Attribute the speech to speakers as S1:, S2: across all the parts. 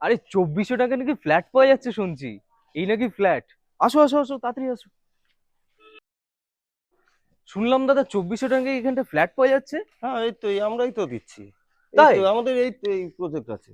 S1: আরে চব্বিশশো টাকা নাকি ফ্ল্যাট পাওয়া যাচ্ছে শুনছি। এই নাকি ফ্ল্যাট আসো আসো আসো তাড়াতাড়ি আসো। শুনলাম দাদা চব্বিশশো টাকা এখানটা ফ্ল্যাট পাওয়া যাচ্ছে।
S2: হ্যাঁ এই তো এই আমরাই তো দিচ্ছি।
S1: তাই?
S2: আমাদের এই তো এই প্রজেক্ট আছে।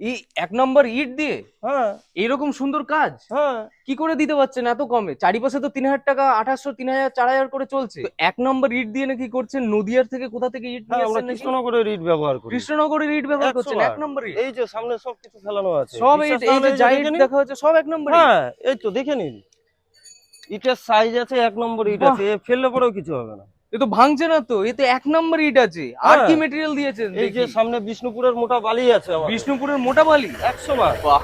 S1: এই এক নম্বর ইট দিয়ে?
S2: হ্যাঁ।
S1: এরকম সুন্দর কাজ?
S2: হ্যাঁ।
S1: কি করে দিতে পারছেন এত কমে? চারিপাশে তো তিন হাজার টাকা আঠাশশো তিন হাজার চার হাজার করে চলছে। এক নম্বর ইট দিয়ে নাকি করছেন? নদিয়ার থেকে কোথা থেকে ইট
S2: হ্যাঁ আমরা কৃষ্ণনগরের রিট ব্যবহার করি।
S1: কৃষ্ণনগরের ইট ব্যবহার করছেন এক
S2: বার।
S1: নম্বর ইট?
S2: এই যে সামনে সব কিছু ফেলানো আছে।
S1: সব
S2: বিশ্বাস
S1: এই যে ইট
S2: নিন।
S1: দেখা হচ্ছে সব এক নম্বর
S2: হ্যাঁ এই তো দেখে নিন। ইটের সাইজ আছে এক নম্বর ইট আছে। ফেললে পরেও কিছু হবে না।
S1: এ তো ভাঙছে না তো এ তো এক নম্বর ইট আছে। আর
S2: হ্যাঁ।
S1: কি মেটেরিয়াল দিয়েছেন
S2: এই যে সামনে বিষ্ণুপুরের মোটা বালি আছে
S1: বিষ্ণুপুরের মোটা বালি?
S2: একশো বার।
S1: বাহ।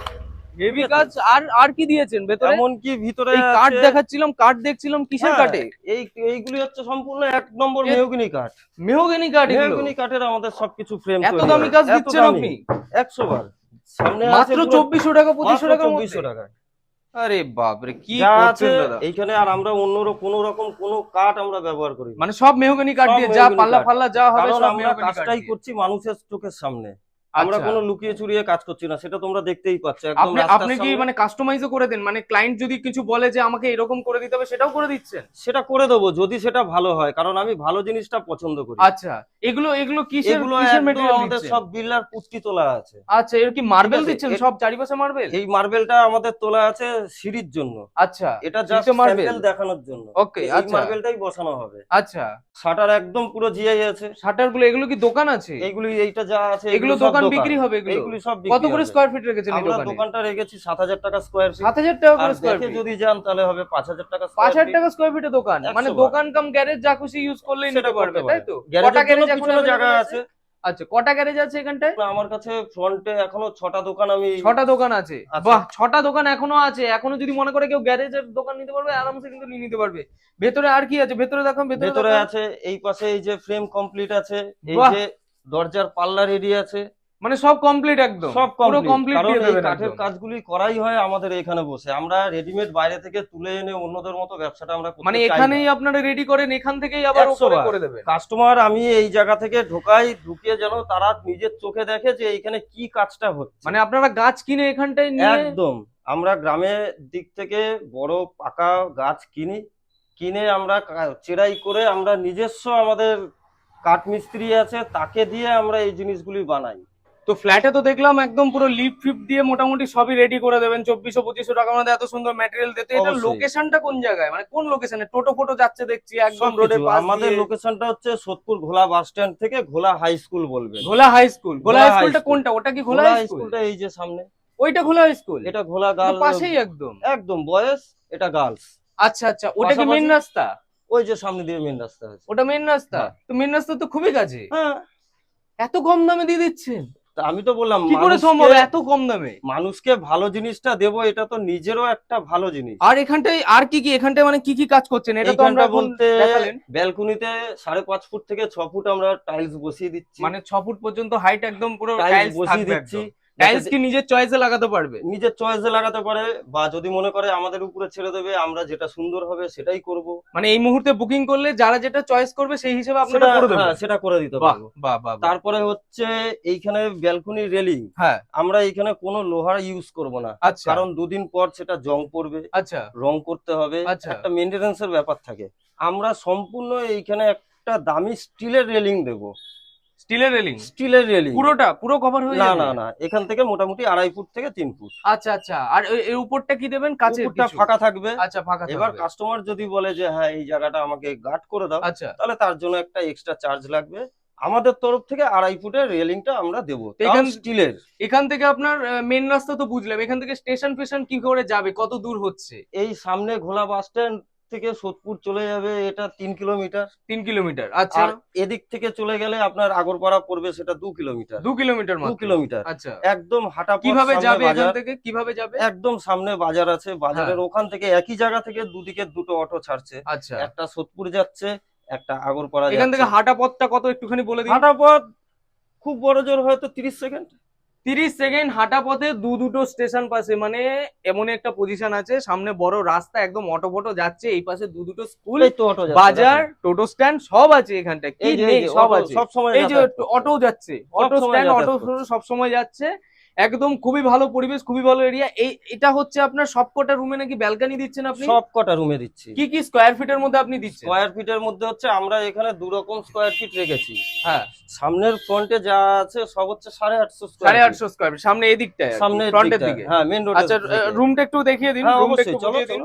S1: হেভি কাজ। আর আর কি দিয়েছেন ভেতরে?
S2: এমনকি ভিতরে
S1: এই কাঠ দেখাচ্ছিলাম কাঠ দেখছিলাম কিসের
S2: হ্যাঁ,
S1: কাঠে?
S2: এই এইগুলি হচ্ছে সম্পূর্ণ এক নম্বর মেহগিনি কাঠ।
S1: মেহগনি কাঠ
S2: মেহগিনি কাঠের আমাদের সবকিছু ফ্রেম
S1: এত দামি কাজ দিচ্ছেন আপনি?
S2: একশো বার। সামনে
S1: মাত্র চব্বিশশো টাকা পঁচিশশো টাকা
S2: চব্বিশশো টাকা
S1: আরে বাপরে কি
S2: আছে এইখানে আর আমরা অন্য কোনো রকম কোনো কাঠ আমরা ব্যবহার করি
S1: মানে সব মেহগনি কাঠ দিয়ে যা পাল্লা ফাল্লা যা হবে সব
S2: আমরা কাজটাই করছি মানুষের চোখের সামনে। আমরা
S1: আচ্ছা।
S2: কোনো লুকিয়ে চুরিয়ে কাজ করছি না সেটা তোমরা দেখতেই পাচ্ছ। একদম
S1: আপনি আপনি কি মানে কাস্টমাইজও করে দেন? মানে ক্লায়েন্ট যদি কিছু বলে যে আমাকে এরকম করে দিতে হবে সেটাও করে দিচ্ছেন?
S2: সেটা করে দেবো যদি সেটা ভালো হয় কারণ আমি ভালো জিনিসটা পছন্দ করি।
S1: আচ্ছা এগুলো এগুলো কিসের
S2: এগুলো
S1: কিসের
S2: একদম
S1: মেটেরিয়াল
S2: আমাদের সব বিল্লার পুষ্টি তোলা আছে।
S1: আচ্ছা এর কি মার্বেল দিচ্ছেন? সব চারিপাশে মার্বেল
S2: এই মার্বেলটা আমাদের তোলা আছে সিঁড়ির জন্য।
S1: আচ্ছা
S2: এটা জাস্ট? স্যাম্পল দেখানোর জন্য।
S1: ওকে
S2: এই
S1: আচ্ছা।
S2: মার্বেলটাই বসানো হবে।
S1: আচ্ছা।
S2: শাটার একদম পুরো জিআই আছে
S1: শাটারগুলো এগুলো কি দোকান আছে?
S2: এইগুলি এইটা যা আছে
S1: এগুলো দোকান বিক্রি হবে এগুলো।
S2: এইগুলি সব
S1: কত করে। স্কোয়ার ফিট রেখেছেন এই দোকানে?
S2: দোকানটা রেখেছি সাত হাজার টাকা স্কোয়ার ফিট
S1: সাত হাজার টাকা করে স্কোয়ার ফিট
S2: যদি যান তাহলে হবে পাঁচ হাজার টাকা
S1: পাঁচ হাজার
S2: square
S1: টাকা স্কোয়ার ফিটে দোকান। মানে দোকান কাম গ্যারেজ যা খুশি ইউজ করলেই নিতে পারবে তাই তো? কটা গ্যারেজ এখন
S2: জায়গা
S1: আছে। আচ্ছা কটা গ্যারেজ আছে এখানটায়?
S2: আমার কাছে ফ্রন্টে এখনও ছটা দোকান আমি
S1: ছটা দোকান আছে। বাহ ছটা দোকান এখনও আছে। এখনও যদি মনে করে কেউ গ্যারেজের দোকান নিতে পারবে আরামসে কিন্তু নিয়ে নিতে পারবে। ভেতরে আর কি আছে? ভেতরে দেখো ভেতরে
S2: আছে এই পাশে এই যে ফ্রেম কমপ্লিট আছে এই যে দরজার পাল্লা এরিয়া আছে।
S1: মানে সব কমপ্লিট একদম।
S2: সব
S1: পুরো
S2: কমপ্লিট
S1: দিয়ে দেবেন
S2: কাঠের কাজগুলি করাই হয় আমাদের এখানে বসে। আমরা রেডিমেড বাইরে থেকে তুলে এনে অন্যদের মতো ব্যবসাটা আমরা
S1: মানে এখানেই আপনারা রেডি করেন এখান থেকেই আবার উপরে করে দেবেন।
S2: কাস্টমার আমি এই জায়গা থেকে ঢোকাই ঢুকিয়ে যেন তারা নিজের চোখে দেখে যে এইখানে কি কাজটা হচ্ছে।
S1: মানে আপনারা গাছ কিনে এখানটাই নিয়ে
S2: একদম। আমরা গ্রামের দিক থেকে বড় পাকা গাছ কিনি কিনে আমরা চেরাই করে আমরা নিজস্ব আমাদের কাঠ মিস্ত্রি আছে তাকে দিয়ে আমরা এই জিনিসগুলি বানাই।
S1: তো ফ্ল্যাটে তো দেখলাম একদম পুরো লিফট ফিফট দিয়ে মোটামুটি সবই রেডি করে দেবেন। চব্বিশশো পঁচিশশো টাকার মধ্যে এত সুন্দর ম্যাটেরিয়াল দিতে। এটা লোকেশনটা কোন জায়গায়? মানে কোন লোকেশনে টোটো ফোটো যাচ্ছে দেখছি একদম। রোডের পাশ
S2: আমাদের লোকেশনটা হচ্ছে সোদপুর ঘোলা বাস স্ট্যান্ড থেকে ঘোলা হাই স্কুল বলবেন।
S1: ঘোলা হাই স্কুল ঘোলা হাই স্কুলটা কোনটা? ওটা কি ঘোলা হাই
S2: হাই
S1: স্কুল
S2: স্কুলটা এই যে সামনে।
S1: ওইটা ঘোলা হাই স্কুল
S2: এটা ঘোলা গার্লস
S1: পাশেই একদম।
S2: একদম বয়েস এটা গার্লস
S1: আচ্ছা আচ্ছা ওটা কি মেন রাস্তা?
S2: ওই যে সামনে দিয়ে মেন রাস্তা আছে।
S1: ওটা মেন রাস্তা?
S2: হ্যাঁ।
S1: তো মেন রাস্তা তো খুবই কাছে।
S2: হ্যাঁ।
S1: এত কম দামে দিয়ে দিচ্ছেন?
S2: আমি তো বললাম
S1: কি করে সম্ভব? এত কম দামে।
S2: মানুষকে ভালো জিনিসটা দেবো এটা তো নিজেরও একটা ভালো জিনিস।
S1: আর এখানটায় আর কি কি এখানটায় মানে কি কি কাজ করছেন? এটা তো আমরা
S2: বলতে ব্যালকনিতে সাড়ে পাঁচ ফুট থেকে ছ ফুট আমরা টাইলস বসিয়ে দিচ্ছি।
S1: মানে ছ ফুট পর্যন্ত হাইট একদম পুরো
S2: টাইলস বসিয়ে দিচ্ছি।
S1: টাইলস কি নিজের চয়েসে লাগাতে পারবে?
S2: নিজের চয়েসে লাগাতে পারে বা যদি মনে করে আমাদের উপরে ছেড়ে দেবে আমরা যেটা সুন্দর হবে সেটাই করব।
S1: মানে এই মুহূর্তে বুকিং করলে যারা যেটা চয়েস করবে সেই হিসেবে আপনারা করে দেবেন।
S2: হ্যাঁ, সেটা করে দিতে পারব। তারপরে হচ্ছে এইখানে ব্যালকনি রেলিং
S1: হ্যাঁ।
S2: আমরা এইখানে কোনো লোহার ইউজ করব না।
S1: আচ্ছা।
S2: কারণ দুদিন পর সেটা জং পড়বে।
S1: আচ্ছা।
S2: রং করতে হবে।
S1: আচ্ছা।
S2: একটা মেনটেন্যান্সের ব্যাপার থাকে। আমরা সম্পূর্ণ এইখানে একটা দামি স্টিলের রেলিং দেব।
S1: স্টিলের রেলিং?
S2: স্টিলের রেলিং।
S1: পুরোটা? পুরো কভার হয়ে
S2: না না না এখান থেকে মোটামুটি আড়াই ফুট থেকে তিন ফুট।
S1: আচ্ছা আচ্ছা আর এর উপরটা কি দেবেন? কাচের
S2: উপরটা ফাঁকা থাকবে।
S1: আচ্ছা ফাঁকা
S2: এবার কাস্টমার যদি বলে যে হ্যাঁ এই জায়গাটা আমাকে গার্ড করে দাও
S1: আচ্ছা।
S2: তাহলে তার জন্য একটা এক্সট্রা চার্জ লাগবে। আমাদের তরফ থেকে আড়াই ফুটের রেলিংটা আমরা দেবো।
S1: এখান-
S2: স্টিলের।
S1: এখান থেকে আপনার মেন রাস্তা তো বুঝলাম। এখান থেকে স্টেশন ফেশন কি করে যাবে? কত দূর হচ্ছে?
S2: এই সামনে ঘোলা বাস স্ট্যান্ড থেকে সোদপুর চলে যাবে এটা তিন কিলোমিটার।
S1: তিন কিলোমিটার আচ্ছা।
S2: আর এদিক থেকে চলে গেলে আপনার আগরপাড়া পড়বে সেটা দু কিলোমিটার।
S1: দু কিলোমিটার
S2: দু কিলোমিটার।
S1: আচ্ছা।
S2: একদম হাঁটা
S1: কীভাবে যাবে এখান থেকে? কীভাবে যাবে?
S2: একদম সামনে বাজার আছে। বাজারের
S1: হ্যাঁ।
S2: ওখান থেকে একই জায়গা থেকে দুদিকে দুটো অটো ছাড়ছে।
S1: আচ্ছা।
S2: একটা সোদপুর যাচ্ছে একটা আগরপাড়া
S1: এখান থেকে। হাঁটা পথটা কত একটুখানি বলে দিন?
S2: হাঁটা পথ খুব বড় জোর হয়তো তিরিশ সেকেন্ড।
S1: তিরিশ সেকেন্ড হাঁটা পথে দু দুটো স্টেশন পাশে মানে এমন একটা পজিশন আছে। সামনে বড় রাস্তা একদম অটো ফটো যাচ্ছে এই পাশে দু দুটো স্কুল বাজার টোটো স্ট্যান্ড সব আছে এখানটা কি নেই সব আছে।
S2: সব সময়
S1: এই যে অটো যাচ্ছে অটো স্ট্যান্ড অটো। সব সময় যাচ্ছে। একদম খুবই ভালো পরিবেশ খুবই ভালো এরিয়া এই এটা হচ্ছে আপনার সবকটা রুমে নাকি ব্যালকনি দিচ্ছেন আপনি?
S2: সব কটা রুমে দিচ্ছি।
S1: কি কি স্কোয়ার ফিটের মধ্যে আপনি দিচ্ছেন?
S2: স্কোয়ার ফিটের মধ্যে হচ্ছে আমরা এখানে দু রকম স্কোয়ার ফিট রেখেছি।
S1: হ্যাঁ।
S2: সামনের ফ্রন্টে যা আছে সব হচ্ছে সাড়ে আটশো
S1: সাড়ে আটশো স্কোয়ার ফিট সামনে এই দিকটায়
S2: সামনের
S1: ফ্রন্টের
S2: দিকটা।
S1: দিকে।
S2: হ্যাঁ মেন রোড
S1: আচ্ছা রুমটা একটু দেখিয়ে দিন
S2: হ্যাঁ
S1: রুমটা
S2: অবশ্যই
S1: একটু
S2: চলো
S1: দিন।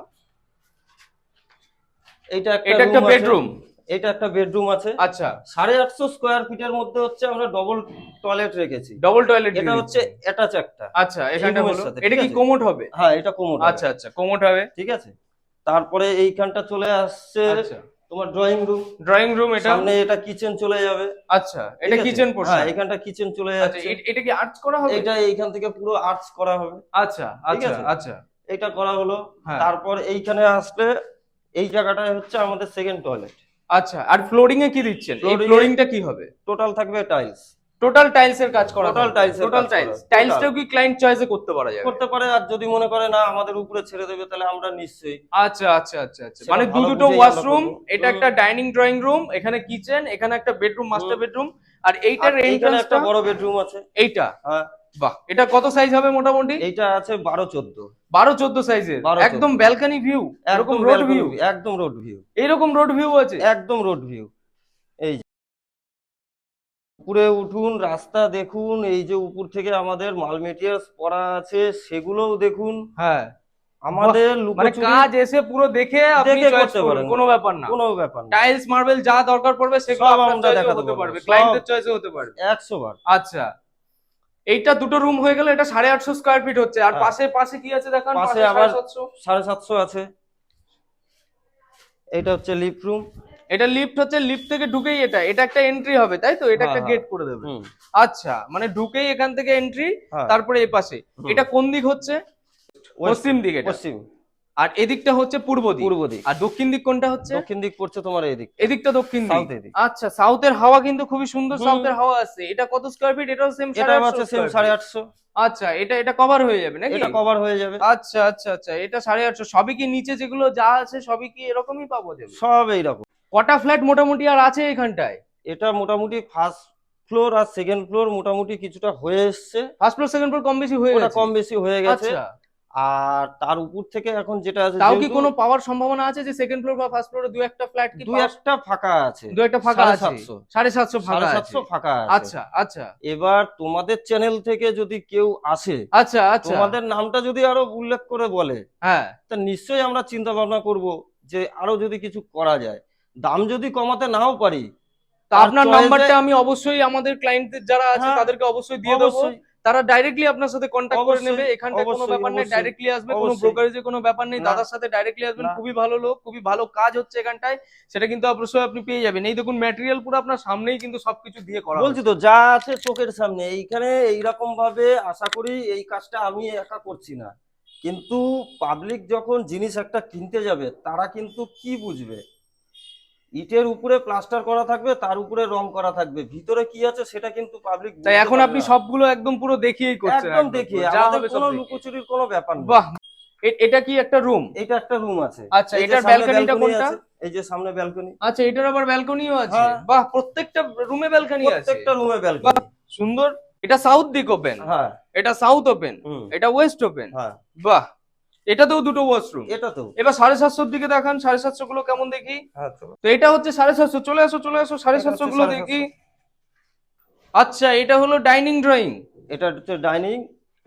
S1: এটা একটা বেডরুম
S2: এটা একটা বেডরুম আছে।
S1: আচ্ছা।
S2: সাড়ে আটশো স্কোয়ার ফিটের মধ্যে হচ্ছে আমরা ডবল টয়লেট রেখেছি।
S1: ডবল টয়লেট
S2: এটা হচ্ছে অ্যাটাচ একটা।
S1: আচ্ছা এখানটা হলো এটা কি? কোমোড হবে?
S2: হ্যাঁ এটা কোমর
S1: আচ্ছা আচ্ছা কোমোড হবে।
S2: ঠিক আছে? তারপরে এইখানটা চলে আসছে
S1: আচ্ছা।
S2: তোমার ড্রয়িং রুম
S1: ড্রয়িং রুম এটা
S2: সামনে এটা কিচেন চলে যাবে।
S1: আচ্ছা এটা? কিচেন
S2: হ্যাঁ এখানটা কিচেন চলে
S1: আচ্ছা
S2: যাচ্ছে।
S1: এটা কি আর্টস করা হবে?
S2: এটা এইখান থেকে পুরো আর্টস করা হবে।
S1: আচ্ছা আচ্ছা আচ্ছা।
S2: এটা করা হলো।
S1: হ্যাঁ।
S2: তারপর এইখানে আসলে এই জায়গাটায় হচ্ছে আমাদের সেকেন্ড টয়লেট
S1: আচ্ছা আর ফ্লোরিং এ কি দিচ্ছেন? এই ফ্লোরিংটা কি হবে?
S2: টোটাল থাকবে টাইলস
S1: টোটাল টাইলস এর কাজ করা
S2: tiles এর
S1: টোটাল টাইলস। টাইলসটাও কি ক্লায়েন্ট চয়েসে করতে পারা যাবে?
S2: করতে পারে আর যদি মনে করে না আমাদের উপরে ছেড়ে দেবে তাহলে আমরা নিশ্চয়ই
S1: আচ্ছা আচ্ছা আচ্ছা আচ্ছা। মানে দু দুটো ওয়াশরুম এটা একটা ডাইনিং ড্রয়িং রুম এখানে কিচেন এখানে একটা বেডরুম মাস্টার বেডরুম আর এইটার
S2: একটা বড় বেডরুম আছে।
S1: এইটা।
S2: হ্যাঁ।
S1: বাহ এটা কত সাইজ হবে মোটামুটি?
S2: এইটা আছে বারো চোদ্দ।
S1: বারো চোদ্দ সাইজের একদম ব্যালকনি ভিউ এরকম রোড ভিউ
S2: একদম রোড ভিউ
S1: এরকম রোড ভিউ আছে?
S2: একদম রোড ভিউ এই উপরে উঠুন রাস্তা দেখুন এই যে উপর থেকে আমাদের মাল মেটেরিয়ালস পড়া আছে সেগুলোও দেখুন।
S1: হ্যাঁ।
S2: আমাদের
S1: মানে কাজ এসে পুরো দেখে আপনি চয়েস
S2: করতে
S1: কোনো ব্যাপার না।
S2: কোনো ব্যাপার না।
S1: টাইলস মার্বেল যা দরকার পড়বে সেগুলো আপনার চয়েসে হতে
S2: পারবে।
S1: ক্লায়েন্টের চয়েসে হতে পারবে।
S2: একশো বার।
S1: আচ্ছা। এইটা দুটো রুম হয়ে গেল এটা সাড়ে আটশো স্কোয়ার ফিট হচ্ছে। আর
S2: হ্যাঁ।
S1: পাশে পাশে কি আছে দেখান?
S2: পাশে আবার- সাড়ে সাতশো। আছে। এটা হচ্ছে লিফট রুম
S1: এটা লিফট হচ্ছে লিফট থেকে ঢুকেই এটা। এটা একটা এন্ট্রি হবে তাই তো? এটা একটা
S2: হ্যাঁ,
S1: গেট করে দেবে। আচ্ছা মানে ঢুকেই এখান থেকে এন্ট্রি
S2: হ্যাঁ,
S1: তারপরে এই পাশে এটা কোন দিক হচ্ছে? পশ্চিম দিকে
S2: পশ্চিম।
S1: আর এদিকটা হচ্ছে পূর্ব দিক।
S2: পূর্ব দিক।
S1: আর দক্ষিণ দিক কোনটা হচ্ছে?
S2: দক্ষিণ দিক পড়ছে তোমার এদিক।
S1: এদিকটা দক্ষিণ দিক। আচ্ছা সাউথের হাওয়া কিন্তু খুবই সুন্দর। সাউথের হাওয়া আছে। এটা কত স্কোয়ার ফিট এটাও সেম
S2: এটা আছে সেম সাড়ে আটশো।
S1: আচ্ছা এটা এটা কভার হয়ে যাবে নাকি?
S2: এটা কভার হয়ে যাবে।
S1: আচ্ছা আচ্ছা আচ্ছা এটা সাড়ে আটশো। সবই কি নিচে যেগুলো যা আছে সবই কি এরকমই পাবো যাবে
S2: সব এইরকম।
S1: কটা ফ্ল্যাট মোটামুটি আর আছে এখানটায়?
S2: এটা মোটামুটি ফার্স্ট ফ্লোর আর সেকেন্ড ফ্লোর মোটামুটি কিছুটা হয়ে এসছে।
S1: ফার্স্ট ফ্লোর সেকেন্ড ফ্লোর কম বেশি হয়ে
S2: ওটা
S1: গেছে।
S2: কম বেশি হয়ে গেছে।
S1: আচ্ছা।
S2: আর তার উপর থেকে এখন যেটা আছে
S1: তাও কি কোনো পাওয়ার সম্ভাবনা আছে যে সেকেন্ড ফ্লোর বা ফার্স্ট ফ্লোরে দু একটা ফ্ল্যাট কি
S2: দু
S1: পাওয়া-
S2: একটা ফাঁকা আছে।
S1: দু একটা ফাঁকা আছে।
S2: সাতশো।
S1: সাড়ে সাতশো
S2: সাড়ে
S1: ফাঁকা আছে।
S2: সাতশো ফাঁকা আছে।
S1: আচ্ছা আচ্ছা।
S2: এবার তোমাদের চ্যানেল থেকে যদি কেউ আসে
S1: আচ্ছা আচ্ছা।
S2: তোমাদের নামটা যদি আরও উল্লেখ করে বলে
S1: হ্যাঁ।
S2: তা নিশ্চয়ই আমরা চিন্তা ভাবনা করব যে আরও যদি কিছু করা যায়। দাম যদি কমাতে নাও পারি
S1: তা আপনার নাম্বারটা আমি অবশ্যই আমাদের ক্লায়েন্টদের যারা আছে
S2: হ্যাঁ,
S1: তাদেরকে অবশ্যই দিয়ে দেবো। তারা ডাইরেক্টলি আপনার সাথে কন্ট্যাক্ট করে নেবে এখানটায় কোনো ব্যাপার নেই ডাইরেক্টলি আসবে কোনো
S2: অবশ্যই।
S1: ব্রোকারেজে কোনো ব্যাপার নেই দাদার সাথে ডাইরেক্টলি আসবেন খুবই ভালো লোক খুবই ভালো কাজ হচ্ছে এখানটায় সেটা কিন্তু অবশ্যই আপনি পেয়ে যাবেন। এই দেখুন ম্যাটেরিয়াল পুরো আপনার সামনেই কিন্তু সবকিছু দিয়ে করা
S2: বলছি তো যা আছে চোখের সামনে এইখানে এইরকম ভাবে আশা করি এই কাজটা আমি একা করছি না। কিন্তু পাবলিক যখন জিনিস একটা কিনতে যাবে তারা কিন্তু কি বুঝবে? ইটের উপরে প্লাস্টার করা থাকবে তার উপরে রং করা থাকবে। ভিতরে কি আছে সেটা কিন্তু পাবলিক
S1: তাই এখন আপনি সবগুলো একদম পুরো দেখিয়েই করছেন
S2: একদম দেখিয়ে। আমাদের কোনো লুকোচুরির কোনো ব্যাপার নেই
S1: বাহ এটা কি একটা রুম
S2: এটা একটা রুম আছে।
S1: আচ্ছা, এটার
S2: সামনে
S1: balcony টা কোনটা?
S2: এই যে সামনে ব্যালকনি
S1: আচ্ছা এটার আবার ব্যালকনিও আছে।
S2: হ্যাঁ।
S1: বাহ প্রত্যেকটা রুমে ব্যালকনি আছে।
S2: প্রত্যেকটা রুমে ব্যালকনি
S1: সুন্দর। এটা সাউথ দিক ওপেন
S2: হ্যাঁ।
S1: এটা সাউথ ওপেন এটা ওয়েস্ট ওপেন
S2: হ্যাঁ।
S1: বাহ এটাতেও দুটো ওয়াশরুম
S2: এটা তো
S1: এবার সাড়ে সাতশোর দিকে দেখান সাড়ে সাতশো গুলো কেমন দেখি?
S2: হ্যাঁ তো।
S1: এটা হচ্ছে সাড়ে সাতশো চলে আসো চলে আসো সাড়ে সাতশো গুলো দেখি। আচ্ছা এটা হলো ডাইনিং ড্রয়িং
S2: এটা হচ্ছে ডাইনিং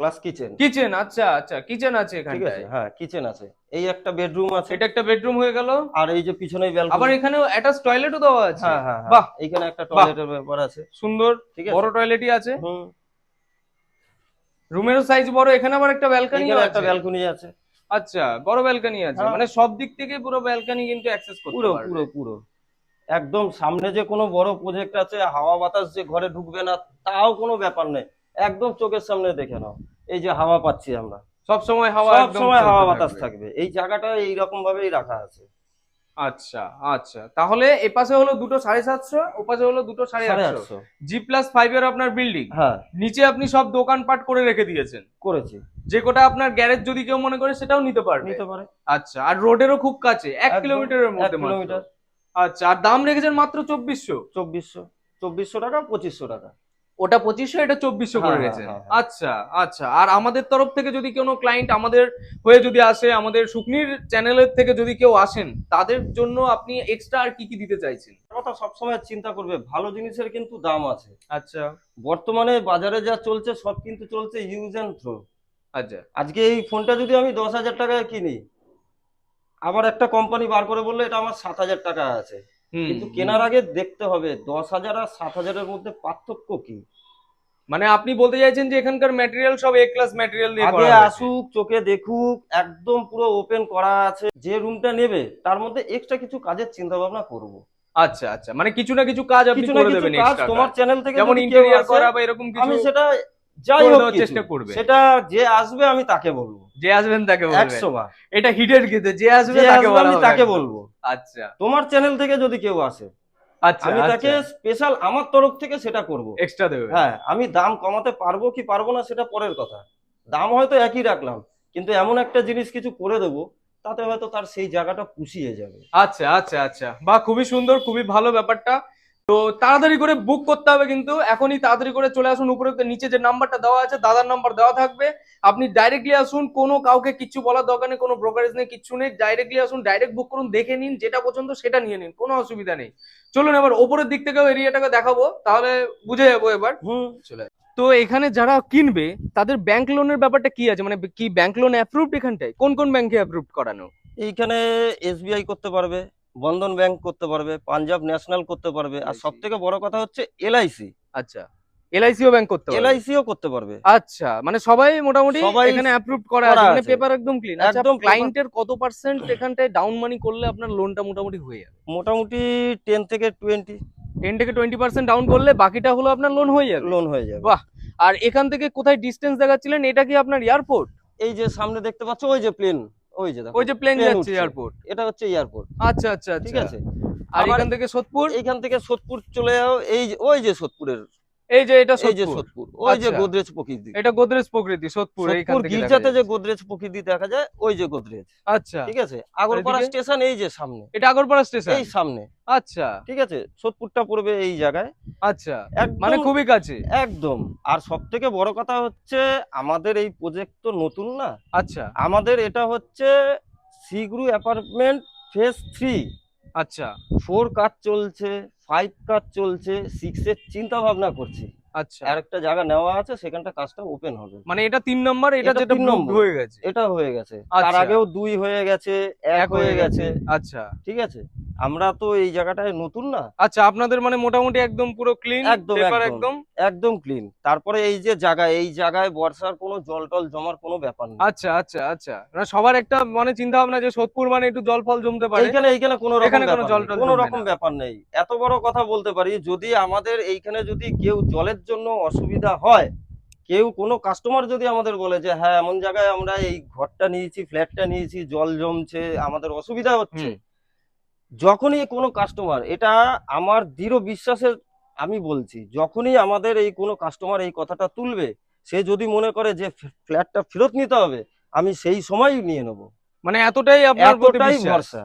S2: প্লাস কিচেন
S1: কিচেন আচ্ছা আচ্ছা কিচেন আছে
S2: ঠিক আছে
S1: এখানটায়
S2: হ্যাঁ কিচেন আছে। এই একটা বেডরুম আছে।
S1: এটা একটা বেডরুম হয়ে গেল।
S2: আর এই যে পিছনে
S1: আবার
S2: ব্যালকনি
S1: এখানে অ্যাটাচ টয়লেটও দেওয়া আছে।
S2: হ্যাঁ হ্যাঁ
S1: বাহ
S2: বাহ! এইখানে একটা টয়লেটের ব্যাপার আছে।
S1: সুন্দর
S2: ঠিক আছে।
S1: বড় টয়লেটই আছে।
S2: হুম।
S1: রুমেরও সাইজ বড় এখানে আবার একটা ব্যালকনি
S2: এখানে একটা
S1: আছে।
S2: ব্যালকনি আছে।
S1: আচ্ছা বড় ব্যালকনি আছে।
S2: হ্যাঁ।
S1: মানে সব দিক থেকে পুরো ব্যালকনি কিন্তু অ্যাক্সেস করতে
S2: পুরো পুরো পুরো। একদম সামনে যে কোনো বড় প্রজেক্ট আছে হাওয়া বাতাস যে ঘরে ঢুকবে না তাও কোনো ব্যাপার নেই। একদম চোখের সামনে দেখে নাও। এই যে হাওয়া পাচ্ছি আমরা।
S1: সব সময় হাওয়া
S2: সব সময় হাওয়া বাতাস
S1: থাকবে।
S2: থাকবে এই জায়গাটা এইরকম ভাবেই রাখা আছে।
S1: আচ্ছা আচ্ছা। তাহলে এপাশে হলো দুটো সাড়ে সাতশো ওপাশে হলো দুটো সাড়ে আটশো। জি প্লাস ফাইভ এর আপনার বিল্ডিং
S2: হ্যাঁ।
S1: নিচে আপনি সব দোকানপাট করে রেখে দিয়েছেন।
S2: করেছি।
S1: যে কোটা আপনার গ্যারেজ যদি কেউ মনে করে সেটাও নিতে পারবে।
S2: নিতে পারে।
S1: আচ্ছা আর রোডেরও খুব কাছে এক কিলোমিটারের মধ্যে
S2: কিলোমিটার।
S1: আচ্ছা আর দাম রেখেছেন মাত্র চব্বিশশো।
S2: চব্বিশশো চব্বিশশো টাকা পঁচিশশো টাকা।
S1: ওটা পঁচিশশো এটা চব্বিশশো করে
S2: হ্যাঁ,
S1: গেছে
S2: হ্যাঁ, হ্যাঁ।
S1: আচ্ছা আচ্ছা। আর আমাদের তরফ থেকে যদি কোনো ক্লায়েন্ট আমাদের হয়ে যদি আসে আমাদের সুকনির চ্যানেলের থেকে যদি কেউ আসেন তাদের জন্য আপনি এক্সট্রা আর কি কি দিতে চাইছেন?
S2: কথা সবসময় চিন্তা করবে ভালো জিনিসের কিন্তু দাম আছে।
S1: আচ্ছা।
S2: বর্তমানে বাজারে যা চলছে সব কিন্তু চলছে ইউজ অ্যান্ড থ্রো
S1: আচ্ছা।
S2: আজকে এই ফোনটা যদি আমি দশ হাজার টাকায় কিনি আবার একটা কোম্পানি বার করে বলল এটা আমার সাত হাজার টাকা আছে। কিন্তু কেনার আগে দেখতে হবে দশ হাজার আর সাত হাজারের মধ্যে পার্থক্য কি?
S1: মানে আপনি বলতে চাইছেন যে এখানকার ম্যাটেরিয়াল সব এ ক্লাস ম্যাটেরিয়াল দিয়ে
S2: আগে আসুক চোখে দেখুক একদম পুরো ওপেন করা আছে। যে রুমটা নেবে তার মধ্যে এক্সট্রা কিছু কাজের চিন্তা ভাবনা করব।
S1: আচ্ছা আচ্ছা মানে কিছু না কিছু কাজ আপনি করে দেবেন
S2: তোমার চ্যানেল থেকে
S1: যেমন
S2: কেউ
S1: করা বা এরকম কিছু
S2: আমি সেটা যাই হোক
S1: চেষ্টা করবে।
S2: সেটা যে আসবে আমি তাকে বলব।
S1: যে আসবেন তাকে বলবেন।
S2: একশো বার।
S1: এটা যে আসবে তাকে
S2: আসবে
S1: বলা
S2: আমি তাকে বলব।
S1: আচ্ছা।
S2: তোমার চ্যানেল থেকে যদি কেউ আসে
S1: আচ্ছা
S2: আমি তাকে স্পেশাল আমার তরফ থেকে সেটা করব।
S1: এক্সট্রা দেবে।
S2: হ্যাঁ আমি দাম কমাতে পারব কি পারব না সেটা পরের কথা। দাম হয়তো একই রাখলাম কিন্তু এমন একটা জিনিস কিছু করে দেবো তাতে হয়তো তার সেই জায়গাটা পুষিয়ে যাবে।
S1: আচ্ছা আচ্ছা আচ্ছা। বা খুবই সুন্দর খুবই ভালো ব্যাপারটা। তো তাড়াতাড়ি করে বুক করতে হবে কিন্তু এখনই তাড়াতাড়ি করে চলে আসুন উপরে নিচে যে নাম্বারটা দেওয়া আছে দাদার নাম্বার দেওয়া থাকবে। আপনি ডাইরেক্টলি আসুন কোনো কাউকে কিচ্ছু বলার দরকার নেই কোনো ব্রোকারেজ নেই কিচ্ছু নেই ডাইরেক্টলি আসুন ডাইরেক্ট বুক করুন দেখে নিন যেটা পছন্দ সেটা নিয়ে নিন কোনো অসুবিধা নেই। চলুন এবার ওপরের দিক থেকেও এরিয়াটাকে দেখাবো তাহলে বুঝে যাব এবার।
S2: হুম।
S1: চলে। তো এখানে যারা কিনবে তাদের ব্যাংক লোনের ব্যাপারটা কি আছে? মানে কি ব্যাংক লোন অ্যাপ্রুভড এখানটায়? কোন কোন ব্যাংকে অ্যাপ্রুভড করানো?
S2: এইখানে এসবিআই করতে পারবে বন্ধন ব্যাংক করতে পারবে পাঞ্জাব ন্যাশনাল করতে পারবে আর সব থেকে বড় কথা হচ্ছে এলআইসি।
S1: আচ্ছা এলআইসিও ব্যাংক করতে পারবে?
S2: এলআইসিও করতে পারবে।
S1: আচ্ছা মানে সবাই মোটামুটি এখানে অ্যাপ্রুভ করা আছে মানে পেপার একদম ক্লিন আচ্ছা
S2: একদম
S1: ক্লায়েন্টের কত পার্সেন্ট এখানটায় ডাউন মানি করলে আপনার লোনটা মোটামুটি হয়ে যাবে?
S2: মোটামুটি টেন থেকে টোয়েন্টি
S1: টেন থেকে টোয়েন্টি পার্সেন্ট ডাউন করলে বাকিটা হলো আপনার লোন হয়ে যাবে?
S2: লোন হয়ে যাবে।
S1: বাহ। আর এখান থেকে কোথায় ডিস্টেন্স দেখাচ্ছিলেন? এটা কি আপনার এয়ারপোর্ট
S2: এই যে সামনে দেখতে পাচ্ছ ওই যে প্লেন ওই যে
S1: ওই যে প্লেন যাচ্ছে এয়ারপোর্ট
S2: এটা হচ্ছে এয়ারপোর্ট
S1: আচ্ছা আচ্ছা
S2: ঠিক
S1: আচ্ছা।
S2: আছে।
S1: আর এখান থেকে সোদপুর?
S2: এখান থেকে সোদপুর চলে যাও এই ওই যে সোদপুরের
S1: এই যে এটা
S2: এই যে
S1: সোদপুর
S2: ওই যে
S1: আচ্ছা।
S2: গোদরেজ প্রকৃতি।
S1: এটা গোদরেজ প্রকৃতি সোদপুর এইখান থেকে
S2: গির্জাতে যে গোদরেজ প্রকৃতি দেখা যায় ওই যে গোদরেজ।
S1: আচ্ছা।
S2: ঠিক আছে? আগরপাড়া স্টেশন এই যে সামনে।
S1: এটা আগরপাড়া স্টেশন?
S2: এই সামনে।
S1: আচ্ছা।
S2: ঠিক আছে? সোদপুরটা পড়বে এই জায়গায়।
S1: আচ্ছা। মানে খুবই কাছে?
S2: একদম। আর সব থেকে বড় কথা হচ্ছে আমাদের এই প্রজেক্ট তো নতুন না।
S1: আচ্ছা।
S2: আমাদের এটা হচ্ছে সিগ্রু অ্যাপার্টমেন্ট ফেজ থ্রি
S1: আচ্ছা।
S2: ফোর কাজ চলছে ফাইভ কাজ চলছে সিক্স এর চিন্তা ভাবনা করছি।
S1: আচ্ছা।
S2: আর একটা জায়গা নেওয়া আছে সেখানটা কাজটা ওপেন হবে।
S1: মানে এটা তিন নম্বর এটা যেটা
S2: নম্বর।
S1: হয়ে গেছে।
S2: এটা হয়ে গেছে। তার
S1: আচ্ছা।
S2: আগেও দুই হয়ে গেছে এক হয়ে গেছে।
S1: আচ্ছা।
S2: ঠিক আছে? আমরা তো এই জায়গাটায় নতুন না?
S1: আচ্ছা আপনাদের মানে মোটামুটি একদম পুরো ক্লিন
S2: একদম, একদম।
S1: একদম
S2: ক্লিন তারপরে এই যে জায়গা এই জায়গায় বর্ষার কোনো জল টল জমার কোনো ব্যাপার না
S1: আচ্ছা আচ্ছা আচ্ছা। মানে সবার একটা মানে চিন্তা ভাবনা যে সোদপুর মানে একটু জল ফল জমতে পারে।
S2: এখানে এইখানে কোনো রকম
S1: কোনো জল টল
S2: কোনো রকম ব্যাপার নেই। এত বড় কথা বলতে পারি যদি আমাদের এইখানে যদি কেউ জলের জন্য অসুবিধা হয় কেউ কোনো কাস্টমার যদি আমাদের বলে যে হ্যাঁ এমন জায়গায় আমরা এই ঘরটা নিয়েছি ফ্ল্যাটটা নিয়েছি জল জমছে আমাদের অসুবিধা হচ্ছে। যখনই কোনো কাস্টমার এটা আমার দৃঢ় বিশ্বাসের আমি বলছি যখনই আমাদের এই কোনো কাস্টমার এই কথাটা তুলবে সে যদি মনে করে যে ফ্ল্যাটটা ফেরত নিতে হবে আমি সেই সময়ই নিয়ে নেব।
S1: মানে এতটাই আপনার
S2: এতটাই ভরসা।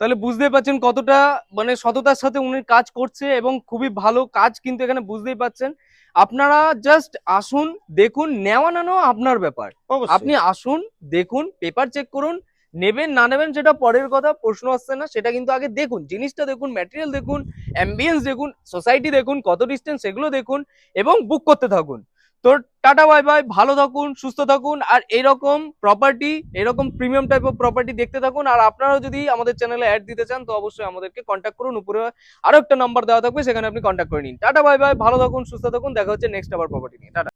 S1: তাহলে বুঝতে পারছেন কতটা মানে সততার সাথে উনি কাজ করছে এবং খুবই ভালো কাজ কিন্তু এখানে বুঝতেই পাচ্ছেন আপনারা জাস্ট আসুন দেখুন নেওয়া নেওয়া আপনার ব্যাপার। আপনি আসুন দেখুন পেপার চেক করুন নেবেন, না নেবেন সেটা পরের কথা, প্রশ্ন আসছে না, সেটা কিন্তু আগে দেখুন, জিনিসটা দেখুন ম্যাটেরিয়াল দেখুন অ্যাম্বিয়েন্স দেখুন সোসাইটি দেখুন, কত ডিস্টেন্স সেগুলো দেখুন এবং বুক করতে থাকুন। তো টাটা বাই বাই ভালো থাকুন, সুস্থ থাকুন, আর এরকম প্রপার্টি এরকম প্রিমিয়াম টাইপ অফ প্রপার্টি দেখতে থাকুন, আর আপনারাও যদি আমাদের চ্যানেলে অ্যাড দিতে চান, তো অবশ্যই আমাদেরকে কন্ট্যাক্ট করুন, উপরে আরও একটা নাম্বার দেওয়া থাকবে, সেখানে আপনি কন্ট্যাক্ট করে নিন। টাটা বাই বাই ভালো থাকুন, সুস্থ থাকুন, দেখা হচ্ছে নেক্সট আবার প্রপার্টি নিয়ে। টাটা।